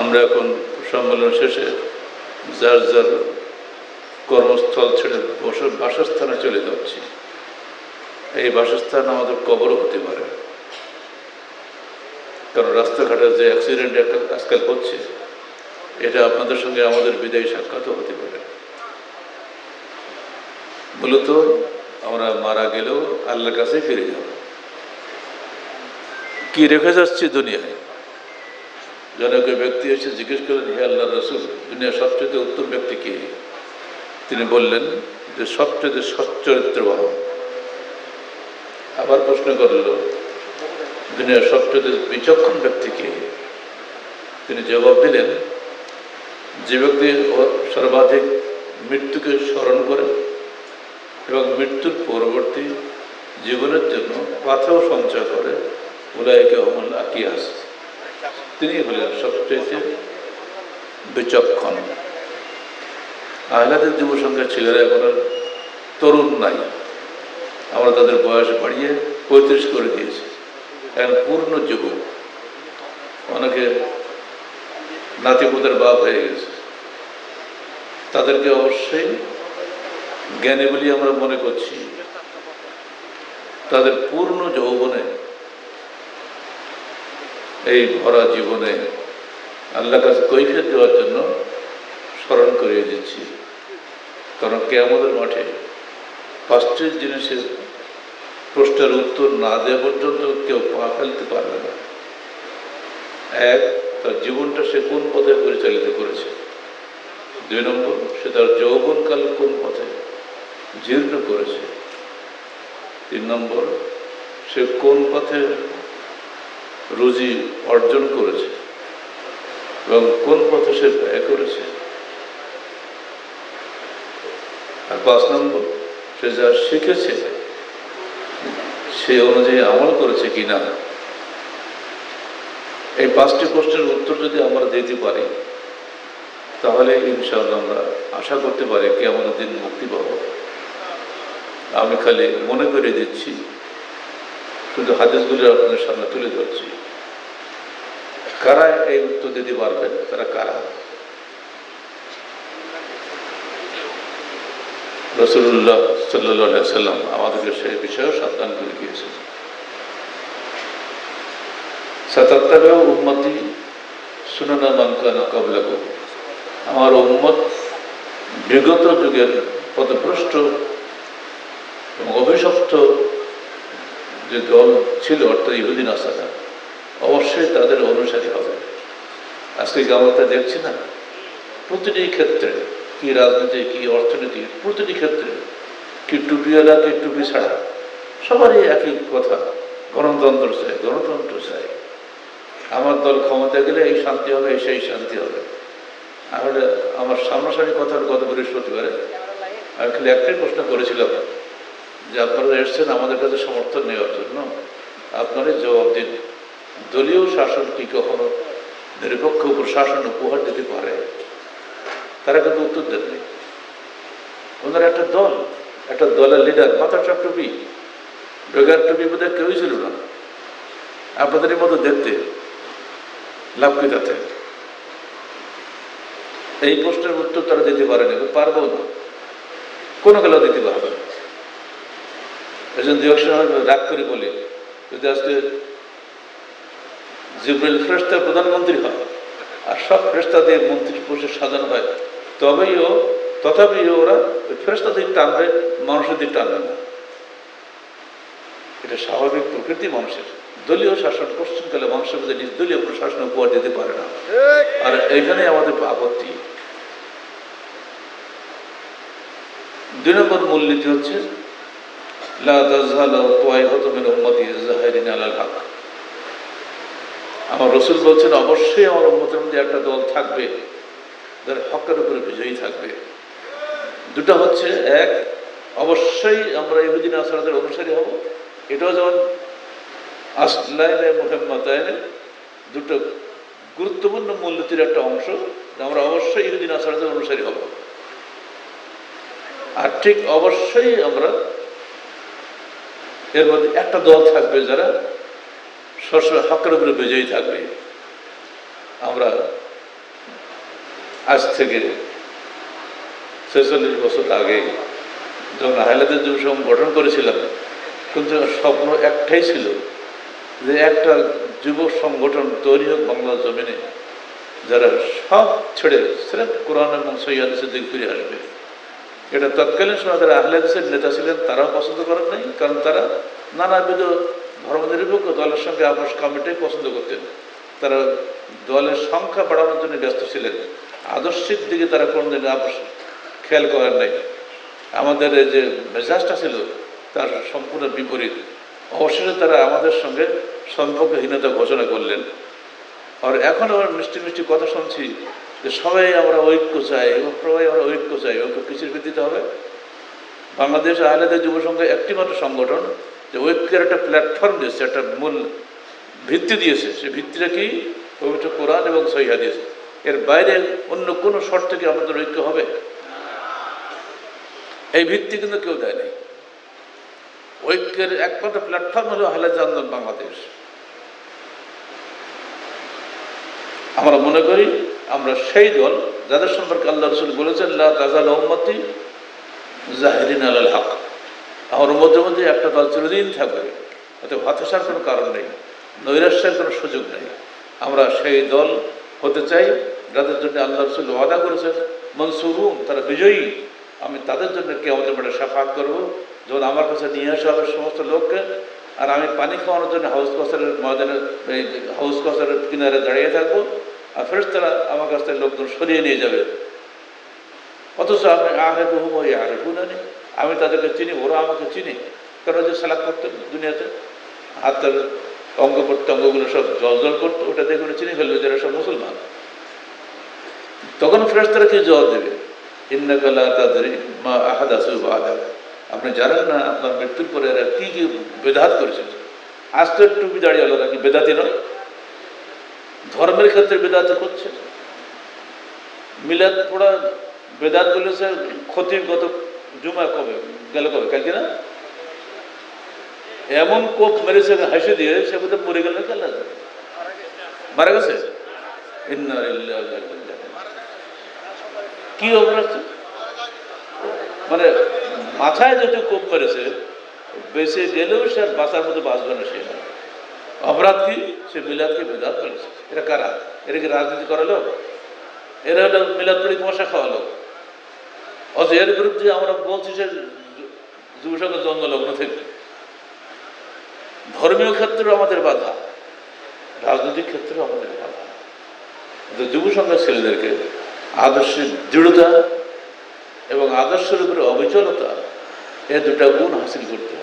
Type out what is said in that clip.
আমরা এখন সম্মেলন শেষে যার যার কর্মস্থল ছেড়ে বসে, বাসস্থানে চলে যাচ্ছি। এই বাসস্থান আমাদের কবরও হতে পারে। কারণ রাস্তাঘাটে যে অ্যাক্সিডেন্ট আজকাল হচ্ছে, এটা আপনাদের সঙ্গে আমাদের বিদায়ী সাক্ষাৎও হতে পারে। মূলত আমরা মারা গেলেও আল্লাহর কাছে ফিরে যাব। কি রেখে যাচ্ছি দুনিয়ায়? জনক ব্যক্তি এসে জিজ্ঞেস করলেন হে আল্লাহ রসুল, দুনিয়ার সবচেয়ে উত্তম ব্যক্তি কে? তিনি বললেন যে, সবচেয়ে সচ্চরিত্রবান আবার প্রশ্ন করল, দুনিয়ার সবচেয়ে বিচক্ষণ ব্যক্তি কে? তিনি জবাব দিলেন, যে ব্যক্তি সর্বাধিক মৃত্যুকে স্মরণ করে এবং মৃত্যুর পরবর্তী জীবনের জন্য পাথেও সঞ্চয় করে উলায়কে অমল আকিয়াস। তিনি হলেন সবচেয়ে বিচক্ষণ। আহলাদের যুব সংখ্যা ছেলেরা এখন তরুণ নাই। আমরা তাদের বয়স বাড়িয়ে পঁয়ত্রিশ করে দিয়েছি। এখন পূর্ণ যুবক। অনেকে নাতিপুতের বাপ হয়ে গেছে। তাদেরকে অবশ্যই জ্ঞানী বলি আমরা মনে করছি। তাদের পূর্ণ যৌবনে এই ভরা জীবনে আল্লাহ কাছে কৈফিয়ত দেওয়ার জন্য স্মরণ করিয়ে দিচ্ছি। কারণ কেয়ামতের মাঠে পাঁচটি জিনিসের প্রশ্নের উত্তর না দেওয়া পর্যন্ত কেউ পা ফেলতে পারবে না। এক, তার জীবনটা সে কোন পথে পরিচালিত করেছে? দুই নম্বর, সে তার যৌবনকাল কোন পথে জীর্ণ করেছে? তিন নম্বর, সে কোন পথে রুজি অর্জন করেছে এবং কোন পথে সে ব্যয় করেছে? আর পাঁচ নম্বর, সে যা শিখেছে, সে অনুযায়ী আমল করেছে কিনা? এই পাঁচটি প্রশ্নের উত্তর যদি আমরা দিতে পারি, তাহলে ইনশাআল্লাহ আমরা আশা করতে পারি কি আমাদের দিন মুক্তি পাব। আমি খালি মনে করে দিচ্ছি শুধু হাদিসগুলি আপনাদের সামনে তুলে ধরছি। কারা এই উত্তর দিতে পারবে তারা কারা? রসুল্লাহ সাল্লাহ সাল্লাম আমাদেরকে সেই বিষয়েও সাবধান করে গিয়েছে সাতাত্তর উন্মতি সুননা মানকানা কবলাগ আমার উম্মত বিগত যুগের পদভ্রষ্ট এবং অভিশপ্ত যে দল ছিল, অর্থাৎ ইহুদিন আসাদা অবশ্যই তাদের অনুসারী হবে। আজকে আমরা দেখছি না? প্রতিটি ক্ষেত্রে কি রাজনীতি, কি অর্থনীতি, প্রতিটি ক্ষেত্রে কি টুপিওয়ালা কি টুপি ছাড়া সবারই একই কথা, গণতন্ত্র চাই গণতন্ত্র চাই। আমার দল ক্ষমতা গেলে এই শান্তি হবে, এই সেই শান্তি হবে। আসলে আমার সামনাসামনি কথা গত বৃহস্পতিবারে আমি খালি একটাই প্রশ্ন করেছিলাম যে আপনারা এসছেন, আমাদের কাছে সমর্থন নেওয়ার জন্য আপনারাই জবাব দিন। দলীয় শাসন কি কখনো নিরপেক্ষ প্রশাসন উপহার দিতে পারে? তারা কিন্তু উত্তর দেননি। ওনারা একটা দল, একটা দলের লিডার মাথার চাপ টুপি। বেগার টুপি বোধহয় কেউই ছিল না। আপনাদের মতো দেখতে, লাভ কি তাতে? এই প্রশ্নের উত্তর তারা দিতে পারেনি পারব না। কোনো গেলেও দিতে পারবে না। একজন দু একশো রাগ করে বলি, যদি আজকে জিব্রাইল ফ্রেস্তার প্রধানমন্ত্রী হয় আর সব ফ্রেস্তা দিয়ে মন্ত্রী পোষে সাজানো হয়, তবেই ও, তথাপি ওরা ওই ফেরস্তা দিক টানবে মানুষের দিক টানবে না। এটা স্বাভাবিক প্রকৃতি মানুষের। দলীয় শাসন, পশ্চিমকালে মানুষের মধ্যে নির্দলীয় প্রশাসন উপহার দিতে পারে না। আর এইখানে আমাদের আপত্তি। দুই নম্বর মূলনীতি হচ্ছে আমার রসুল বলছেন, অবশ্যই আমার উম্মতের মধ্যে একটা দল থাকবে, যারা হকের উপরে বিজয়ী থাকবে। দুটা হচ্ছে, এক, অবশ্যই আমরা ইহুদিন আসরাদের অনুসারী হব। এটাও যেমন আসলাইনে মোহাম্মতায়নে দুটো গুরুত্বপূর্ণ মূলনীতির একটা অংশ আমরা অবশ্যই ইহুদিন আসরাদের অনুসারী হব। আর ঠিক অবশ্যই আমরা এর মধ্যে একটা দল থাকবে যারা সবসময় হকের উপরে বিজয়ী থাকবে। আমরা আজ থেকে ছেচল্লিশ বছর আগে যখন হাইলাদের যুব সংঘ গঠন করেছিলাম, কিন্তু স্বপ্ন একটাই ছিল যে একটা যুব সংগঠন তৈরি হোক বাংলার জমিনে, যারা সব ছেড়ে সিরাপ কোরআন এবং সৈয়াদিসের দিক ফিরে আসবে। এটা তৎকালীন সময় তারা আহলেদিসের নেতা ছিলেন, তারাও পছন্দ করেন নাই, কারণ তারা নানাবিধ ধর্মনিরপেক্ষ দলের সঙ্গে আপোষ কমিটি পছন্দ করতেন। তারা দলের সংখ্যা বাড়ানোর জন্য ব্যস্ত ছিলেন। আদর্শিক দিকে তারা কোনোদিন আপোষ খেয়াল করেন নাই। আমাদের যে মেজাজটা ছিল, তার সম্পূর্ণ বিপরীত। অবশেষে তারা আমাদের সঙ্গে সম্পর্কহীনতা ঘোষণা করলেন। আর এখন আমরা মিষ্টি মিষ্টি কথা শুনছি যে সবাই আমরা ঐক্য চাই ও সবাই আমরা ঐক্য চাই, ঐক্য কিসের ভিত্তিতে হবে? বাংলাদেশ আহলেদের যুব সংঘ একটি মাত্র সংগঠন যে ঐক্যের একটা প্ল্যাটফর্ম দিয়েছে, একটা মূল ভিত্তি দিয়েছে। সেই ভিত্তিটা কি? পবিত্র কোরআন এবং সহিহা দিয়েছে এর বাইরে অন্য কোনো শর্ত থেকে আমাদের ঐক্য হবে? এই ভিত্তি কিন্তু কেউ দেয় নাই। ঐক্যের একমাত্র প্ল্যাটফর্ম হলো আহলেদ আন্দোলন বাংলাদেশ। আমরা মনে করি আমরা সেই দল যাদের সম্পর্কে আল্লাহ রসুল বলেছেন, লা তাজাল আলাল হক। আমার মধ্যে মধ্যে একটা দল চিরদিন থাকবে। এতে হতাশার কোনো কারণ নেই, নৈরাশ্যের কোনো সুযোগ নেই। আমরা সেই দল হতে চাই, যাদের জন্য আল্লাহ রসুল ওয়াদা করেছেন মনসুরুম তারা বিজয়ী। আমি তাদের জন্য কে আমাদের মাঠে সাফাত করব। যখন আমার কাছে নিয়ে আসা হবে সমস্ত লোককে, আর আমি পানি খাওয়ানোর জন্য হাউস কসারের ময়দানে, এই হাউস কসারের কিনারে দাঁড়িয়ে থাকব আর ফেরত তারা আমার কাছ থেকে লোকজন সরিয়ে নিয়ে যাবে। অথচ আমি আহে বহু ওই আরে গুণানি আমি তাদেরকে চিনি, ওরা আমাকে চিনি। কারণ যে সালাদ করতেন দুনিয়াতে? হাতের অঙ্গ প্রত্যঙ্গগুলো সব জল জল করতো, ওটা দেখে চিনি ফেলবে যারা সব মুসলমান। তখন ফ্রেশ তারা কি জবাব দেবে? ইন্নাকালা তাদের মা আহাদাসু বাদা। আপনি জানেন না আপনার মৃত্যুর পরে এরা কি কি বেদাত করেছেন আজ তো একটু দাঁড়িয়ে হলো নাকি বেদাতি নয়। ধর্মের ক্ষেত্রে বেদাত করছে। মিলাদ পড়া, বেদাত বলেছে ক্ষতির গত জুমা কবে? গেল কবে? কালকে না? এমন কোপ মেরেছে হাসি দিয়ে সে বোধহয় মরে গেল কেন মারা গেছে। কি অপরাধ মানে মাথায় যেটু কোপ মেরেছে, বেঁচে গেলেও সে বাঁচার মতো বাঁচবে না সে। অপরাধ কি? সে মিলাদকে বেদাত করেছে এটা কারা? এটা কি রাজনীতি করালো এরা হলো মিলাদ পড়ি মশা খাওয়ালো অথচ এর বিরুদ্ধে আমরা বলছি যে যুব সংঘ জন্মলগ্ন থেকে। ধর্মীয় ক্ষেত্রেও আমাদের বাধা, রাজনৈতিক ক্ষেত্রেও আমাদের বাধা। যুব সংঘের ছেলেদেরকে আদর্শের দৃঢ়তা এবং আদর্শের উপরে অবিচলতা, এ দুটা গুণ হাসিল করতে